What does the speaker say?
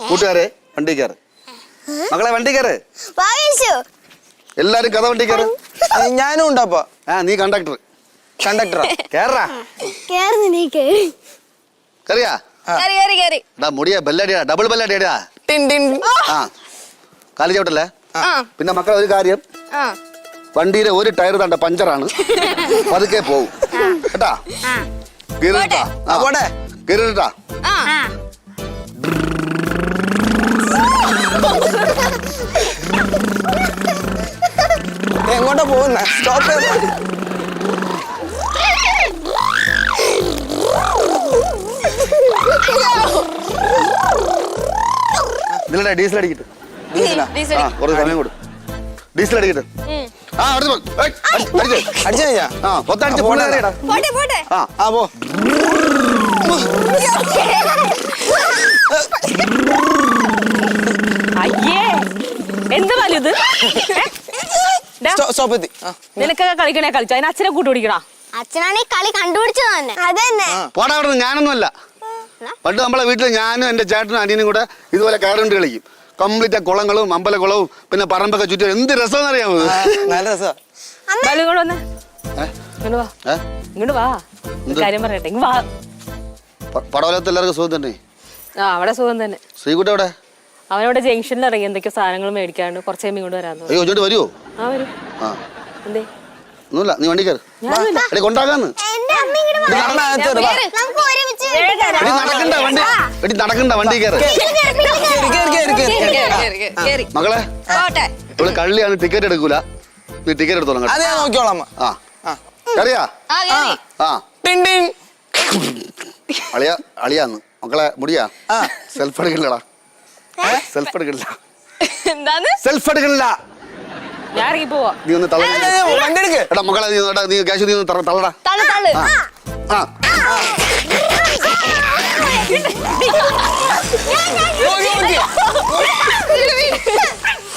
കൂട്ടുകാരെ വണ്ടി കയറ്. മക്കളെ വണ്ടി കയറ്. എല്ലാരും കഥ വണ്ടി കയറ്. ഞാനും ഉണ്ട് അപ്പൊ. ആ നീ കണ്ടക്ടർ കണ്ടക്ടറാ കേറാ കേറുന്നു നീ കേറി. കറിയാ? കേറി കേറി കേറി. എടാ മുടിയാ ബെല്ലടിയാ ഡബിൾ ബെല്ലടിയാ ടിൻ ടിൻ. ആ. കാലി ചവിട്ടല്ലേ? പിന്നെ മക്കളെ ഒരു കാര്യം. ആ. വണ്ടിയിലെ ഒരു ടയർ തണ്ട പഞ്ചറാണ് പതുക്കെ പോവും. കേട്ടാ? കീറിട്ടാ. കീറിട്ടാ? എങ്ങോട്ടാ പോകുന്ന? സ്റ്റോപ്പ് ഇതിലടാ ഡീസൽ അടിക്കട്ടെ. ഡീസൽ ആ കുറച്ച് സമയം കൊടു. ഡീസൽ അടിക്കിട്ട്. ആ അടുത്ത് അടിച്ചേ. അടിച്ചു കഴിഞ്ഞാ? ആ പൊത്തടിച്ച് ആ, പോട്ടെ. പോട്ടെ ആ ആ പോ. അയ്യേ എന്ത് വലുത് സ്റ്റോപ്പ് എത്തി നിനക്കൊക്കെ കളിക്കണേ കളിച്ചു? അതിന് അച്ഛനെ കൂട്ടി പിടിക്കണോ? അച്ഛനാണ് ഈ കളി കണ്ടുപിടിച്ചത് തന്നെ. അതന്നെ പോടാ അവിടെ ഞാനൊന്നുമല്ല. പണ്ട് നമ്മളെ വീട്ടിൽ ഞാനും എന്റെ ചേട്ടനും അനിയനും കൂടെ ഇതുപോലെ കയറുണ്ട് കളിക്കും. കംപ്ലീറ്റ് ആ കുളങ്ങളും അമ്പലക്കുളവും പിന്നെ പറമ്പൊക്കെ ചുറ്റും എന്ത് രസം അറിയാമോ? നല്ല രസാ. ബാലു ഇങ്ങോട്ട് വന്നേ. ഇങ്ങോട്ട് വാ. ഏ? ഇങ്ങോട്ട് വാ. ഒരു കാര്യം പറയട്ടെ ഇങ്ങ് വാ. പ- പടവലത്ത് എല്ലാവർക്കും സുഖം തന്നെ? ആ അവിടെ സുഖം തന്നെ. ശ്രീകുട്ടി അവിടെ? അവനവിടെ ജംഗ്ഷനിൽ ഇറങ്ങി എന്തൊക്കെയോ സാധനങ്ങൾ മേടിക്കാണ്ട് കുറച്ച് കഴിയുമ്പോൾ ഇങ്ങോട്ട് വരാൻ അയ്യോ ഇങ്ങോട്ട് വരുമോ ആ വരും. ആ. എന്തേ? ഒന്നുമില്ല നീ വണ്ടി കയറി. ഞാനില്ല എടി കൊണ്ടാക്കാന്ന് എന്റെ അമ്മ ഇങ്ങോട്ട് ഇത് നടന്നാ അകത്ത് കയറ്, വാ. നമുക്ക് ഒരുമിച്ച് എടി നടക്കണ്ട വണ്ടി. എടി നടക്കണ്ട വണ്ടി കയറ്. കേറി, കേറി, കേറി, കേറി, കേറി. കേറി കേറി കേറി മകളെ ഇവിടെ കള്ളിയാണ് ടിക്കറ്റ് എടുക്കൂല. നീ ടിക്കറ്റ് എടുത്തോളാം അതെ അത് നോക്കിക്കോളാം. അമ്മ ആ. ആ. കറിയാ ആ. അളിയ അളിയാന്ന്. മക്കളെ മുടിയാ? ആ. സെൽഫ് എടുക്കണില്ലടാ സെൽഫ് എടുക്കണില്ല എന്താണ്? സെൽഫ് എടുക്കണില്ല ഞാൻ നീ ഒന്ന് എടാ നീ നീ ഒന്ന് ആ.